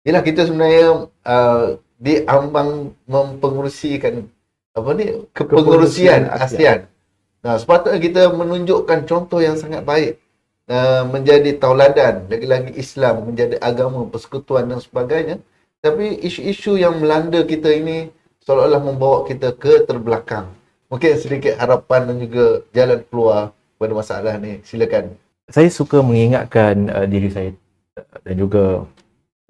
Yelah kita sebenarnya uh, diambang mempengurusikan apa ni kepengurusian ASEAN. Nah, sepatutnya kita menunjukkan contoh yang sangat baik uh, menjadi tauladan lagi-lagi Islam menjadi agama persekutuan dan sebagainya. Tapi isu-isu yang melanda kita ini seolah-olah membawa kita ke terbelakang. Mungkin sedikit harapan dan juga jalan keluar pada masalah ni. Silakan. Saya suka mengingatkan uh, diri saya dan juga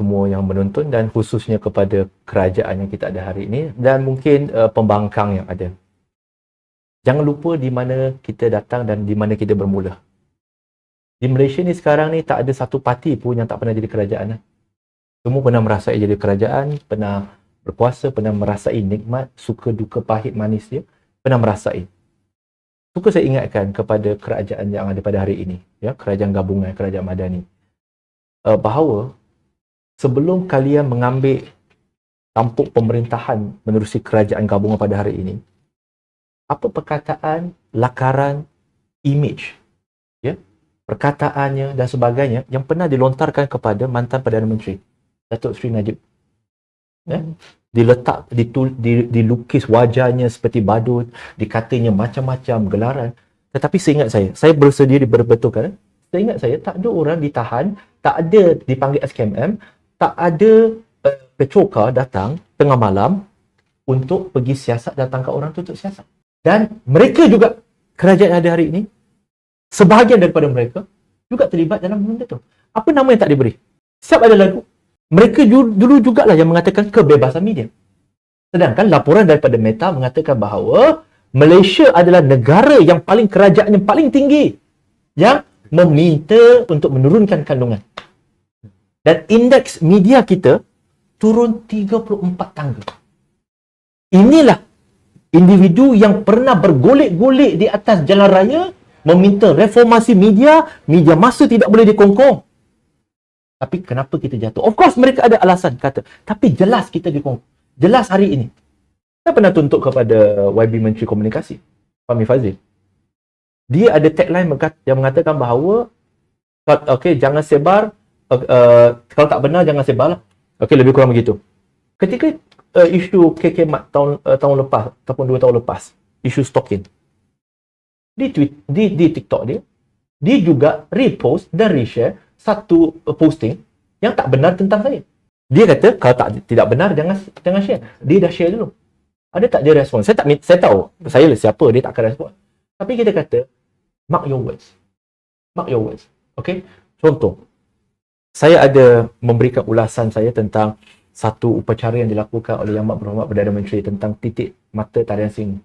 semua yang menonton dan khususnya kepada kerajaan yang kita ada hari ini dan mungkin uh, pembangkang yang ada. Jangan lupa di mana kita datang dan di mana kita bermula. Di Malaysia ni sekarang ni tak ada satu parti pun yang tak pernah jadi kerajaan. Semua pernah merasai jadi kerajaan, pernah berkuasa, pernah merasai nikmat, suka duka pahit manis dia, pernah merasai. Suka saya ingatkan kepada kerajaan yang ada pada hari ini, ya, kerajaan gabungan, kerajaan madani. Uh, bahawa sebelum kalian mengambil tampuk pemerintahan menerusi kerajaan gabungan pada hari ini, apa perkataan, lakaran, image, ya, perkataannya dan sebagainya yang pernah dilontarkan kepada mantan Perdana Menteri Datuk Seri Najib. Ya, diletak, ditul, dilukis wajahnya seperti badut, dikatanya macam-macam gelaran. Tetapi seingat saya, saya bersedia diberbetulkan. Seingat saya, tak ada orang ditahan, tak ada dipanggil SKMM, tak ada uh, petroka datang tengah malam untuk pergi siasat datangkan orang tu untuk siasat. Dan mereka juga kerajaan ada hari ini, sebahagian daripada mereka juga terlibat dalam benda tu. Apa nama yang tak diberi? Siap ada lagu. Mereka dulu jugalah yang mengatakan kebebasan media. Sedangkan laporan daripada Meta mengatakan bahawa Malaysia adalah negara yang paling kerajaan yang paling tinggi yang meminta untuk menurunkan kandungan. Dan indeks media kita turun 34 tangga. Inilah individu yang pernah bergolek-golek di atas jalan raya meminta reformasi media, media masa tidak boleh dikongkong. Tapi kenapa kita jatuh? Of course mereka ada alasan kata, tapi jelas kita dikongkong. Jelas hari ini. Saya pernah tuntut kepada YB Menteri Komunikasi, Fahmi Fazil. Dia ada tagline yang mengatakan bahawa okay, jangan sebar, uh, uh, kalau tak benar jangan sebar lah. Okay, lebih kurang begitu. Ketika uh, isu KK Mat tahun uh, tahun lepas ataupun dua tahun lepas isu stalking di tweet di di TikTok dia dia juga repost dan reshare satu uh, posting yang tak benar tentang saya. Dia kata kalau tak tidak benar jangan jangan share. Dia dah share dulu. Ada tak dia respon? Saya tak saya tahu saya lah siapa dia tak akan respon. Tapi kita kata mark your words. Mark your words. Okay? Contoh. Saya ada memberikan ulasan saya tentang satu upacara yang dilakukan oleh Yang Berhormat Perdana Menteri tentang titik mata tarian sing.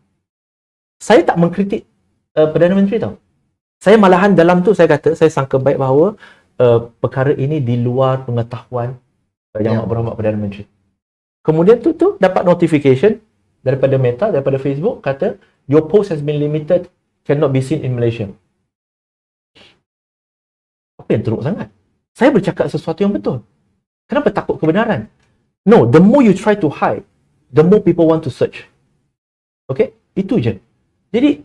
Saya tak mengkritik uh, Perdana Menteri tau. Saya malahan dalam tu saya kata, saya sangka baik bahawa uh, perkara ini di luar pengetahuan uh, Yang Amat Berhormat Perdana Menteri. Kemudian tu tu dapat notification daripada Meta, daripada Facebook kata your post has been limited cannot be seen in Malaysia. Apa yang teruk sangat? Saya bercakap sesuatu yang betul. Kenapa takut kebenaran? No, the more you try to hide, the more people want to search. Okay? Itu je. Jadi,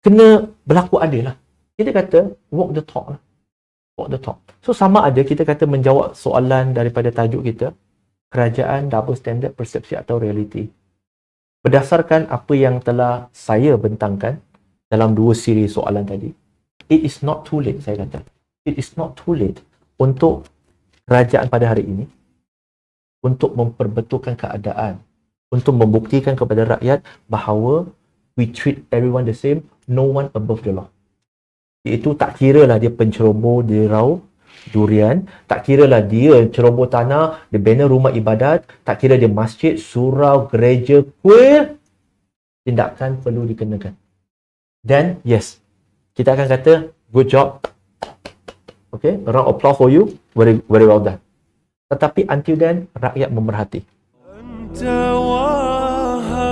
kena berlaku adil lah. Kita kata, walk the talk lah. Walk the talk. So, sama ada kita kata menjawab soalan daripada tajuk kita, kerajaan, double standard, persepsi atau reality. Berdasarkan apa yang telah saya bentangkan dalam dua siri soalan tadi, it is not too late, saya kata. It is not too late untuk kerajaan pada hari ini untuk memperbetulkan keadaan untuk membuktikan kepada rakyat bahawa we treat everyone the same no one above the law. Iaitu tak kira lah dia penceroboh di rau durian tak kira lah dia ceroboh tanah dia bina rumah ibadat tak kira dia masjid surau gereja kuil tindakan perlu dikenakan. Then yes kita akan kata good job okay round applause for you. Very very well done. Tetapi until then rakyat memerhati. Anta wahabul